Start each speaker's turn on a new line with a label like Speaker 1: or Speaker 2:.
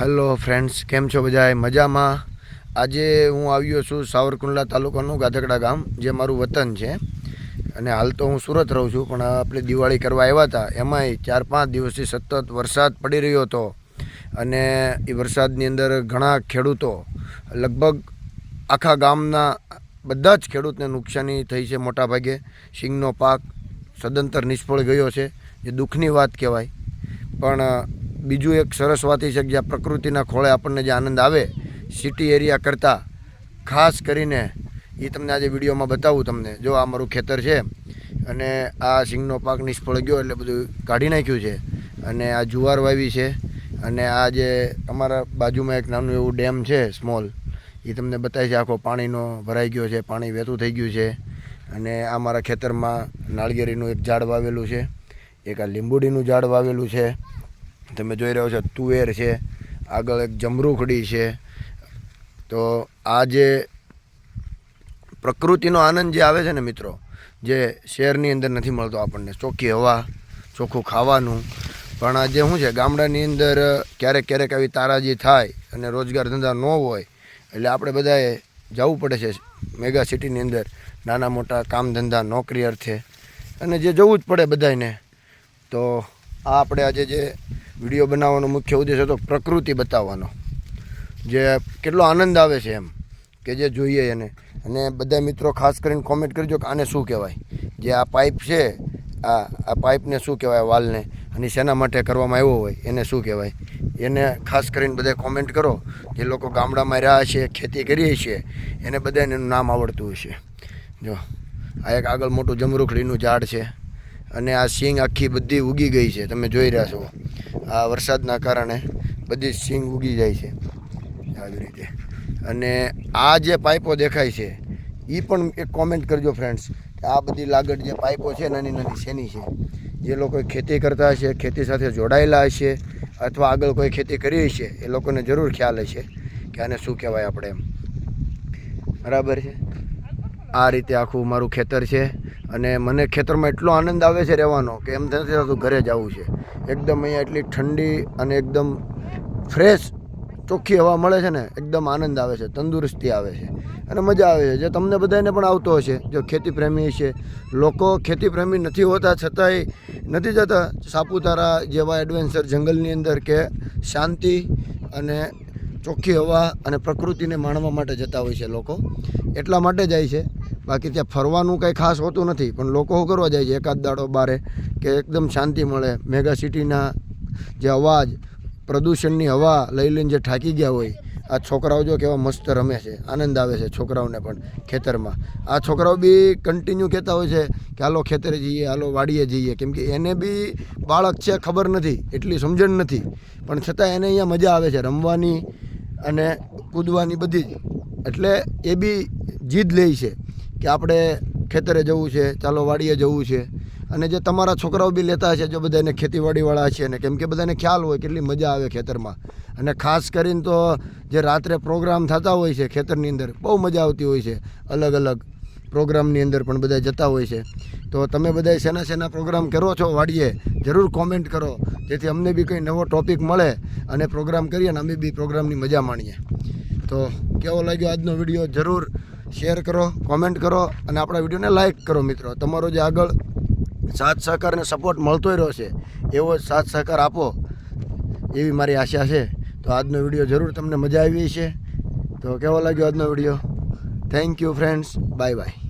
Speaker 1: Hello friends કેમ છો બધા મજામાં? આજે હું આવ્યો છું સાવરકુંડલા તાલુકાનું ગાધકડા ગામ, જે મારું વતન છે. અને હાલ તો હું સુરત રહું છું, પણ આપણે દિવાળી કરવા આવ્યા હતા. એમાંય ચાર પાંચ દિવસથી સતત વરસાદ પડી રહ્યો હતો. અને એ વરસાદની અંદર ઘણા ખેડૂતો, લગભગ આખા ગામના બધા જ ખેડૂતને નુકસાની થઈ છે મોટાભાગે. સિંગનો પાક સદંતર નિષ્ફળ ગયો છે, જે દુઃખની વાત કહેવાય. પણ બીજું એક સરસ વાતી છે જ્યાં પ્રકૃતિના ખોળે આપણને જે આનંદ આવે સિટી એરિયા કરતાં, ખાસ કરીને એ તમને આજે વિડીયોમાં બતાવું તમને. જો આ મારું ખેતર છે અને આ સિંગનો પાક નિષ્ફળ ગયો એટલે બધું કાઢી નાખ્યું છે અને આ જુવાર વાવી છે અને આ જે અમારા બાજુમાં એક નાનું એવું ડેમ છે સ્મોલ એ તમને બતાવે છે આખો પાણીનો ભરાઈ ગયો છે, પાણી વહેતું થઈ ગયું છે અને આ મારા ખેતરમાં નાળિયેરીનું એક ઝાડ વાવેલું છે, એક આ લીંબુડીનું ઝાડ વાવેલું છે તમે જોઈ રહ્યો છો, તુવેર છે, આગળ એક જમરૂખડી છે. તો આ જે પ્રકૃતિનો આનંદ જે આવે છે ને મિત્રો, જે શહેરની અંદર નથી મળતો આપણને, ચોખ્ખી હવા, ચોખ્ખું ખાવાનું. પણ આ જે શું છે, ગામડાની અંદર ક્યારેક ક્યારેક આવી તારાજી થાય અને રોજગાર ધંધા ન હોય, એટલે આપણે બધાએ જવું પડે છે મેગા સિટીની અંદર, નાના મોટા કામ ધંધા, નોકરી અર્થે. અને જે જવું જ પડે બધાને તો આ આપણે આજે જે વીડિયો બનાવવાનો મુખ્ય ઉદ્દેશ હતો પ્રકૃતિ બતાવવાનો. જે કેટલો આનંદ આવે છે એમ, કે જે જોઈએ એને. અને બધા મિત્રો ખાસ કરીને કોમેન્ટ કરજો કે આને શું કહેવાય? જે આ પાઇપ છે, આ આ પાઇપને શું કહેવાય વાલને? અને શેના માટે કરવામાં આવ્યો હોય, એને શું કહેવાય? એને ખાસ કરીને બધા કોમેન્ટ કરો. જે લોકો ગામડામાં રહ્યા છે, ખેતી કરીએ છીએ એને બધાને એનું નામ આવડતું હશે જો, આ એક આગળ મોટું જમરૂખડીનું ઝાડ છે. અને આ સિંગ આખી બધી ઉગી ગઈ છે, તમે જોઈ રહ્યા છો. આ વરસાદના કારણે બધી સિંગ ઉગી જાય છે. આવી રીતે. અને આ જે પાઇપો દેખાય છે એ પણ એક કોમેન્ટ કરજો ફ્રેન્ડ્સ કે આ બધી લાગડ જે પાઇપો છે નાની નાની શેની છે? જે લોકો ખેતી કરતા હશે, ખેતી સાથે જોડાયેલા હશે, અથવા આગળ કોઈ ખેતી કરી હશે, એ લોકોને જરૂર ખ્યાલ હશે કે આને શું કહેવાય આપણે એમ. બરાબર છે? આ રીતે આખું મારું ખેતર છે અને મને ખેતરમાં એટલો આનંદ આવે છે રહેવાનો કે એમ નથી થતું ઘરે જવું છે. એકદમ અહીંયા એટલી ઠંડી અને એકદમ ફ્રેશ ચોખ્ખી હવા મળે છે ને, એકદમ આનંદ આવે છે, તંદુરસ્તી આવે છે અને મજા આવે છે. જે તમને બધાને પણ આવતો હશે, જો ખેતી પ્રેમી છે, લોકો ખેતી પ્રેમી નથી હોતા છતાંય નથી જતા સાપુતારા જેવા એડવેન્ચર જંગલની અંદર કે શાંતિ અને ચોખ્ખી હવા અને પ્રકૃતિને માણવા માટે જતા હોય છે લોકો. એટલા માટે જાય છે. બાકી ત્યાં ફરવાનું કંઈ ખાસ હોતું નથી, પણ લોકો કરવા જાય છે? એકાદ દાડો બારે કે એકદમ શાંતિ મળે. મેગા સિટીના જે અવાજ, પ્રદૂષણની હવા લઈ લઈને જે થાકી ગયા હોય, આ છોકરાઓ જો કેવા મસ્ત રમે છે, આનંદ આવે છે છોકરાઓને પણ ખેતરમાં. આ છોકરાઓ બી કન્ટિન્યુ કહેતા હોય છે કે હાલો ખેતરે જઈએ, હાલો વાડીએ જઈએ. કેમ કે એને બી બાળક છે ખબર નથી, એટલી સમજણ નથી. પણ છતાં એને અહીંયા મજા આવે છે, રમવાની અને કૂદવાની બધી જ. એટલે એ બી જીદ લે છે. કે આપણે ખેતરે જવું છે, ચાલો વાડીએ જવું છે. અને જે તમારા છોકરાઓ બી લેતા હશે, જો બધાને ખેતીવાડીવાળા છે ને, કેમ કે બધાને ખ્યાલ હોય કેટલી મજા આવે ખેતરમાં. અને ખાસ કરીને તો જે રાત્રે પ્રોગ્રામ થતા હોય છે ખેતરની અંદર, બહુ મજા આવતી હોય છે. અલગ અલગ પ્રોગ્રામની અંદર પણ બધા જતા હોય છે. તો તમે બધા શેના શેના પ્રોગ્રામ કરો છો વાડીએ, જરૂર કોમેન્ટ કરો. જેથી અમને બી કંઈ નવો ટોપિક મળે અને પ્રોગ્રામ કરીએ અને અમે બી પ્રોગ્રામની મજા માણીએ. તો કેવો લાગ્યો આજનો વીડિયો? જરૂર શેર કરો કોમેન્ટ કરો અને આપણા વિડીયોને લાઇક કરો મિત્રો. તમારો જે આગળ સાથ સહકાર અને સપોર્ટ મળતો રહ્યો છે એવો સાથ સહકાર આપો, એવી મારી આશા છે. તો આજનો વીડિયો જરૂર તમને મજા આવી છે તો કેવો લાગ્યો આજનો video? Thank you friends bye bye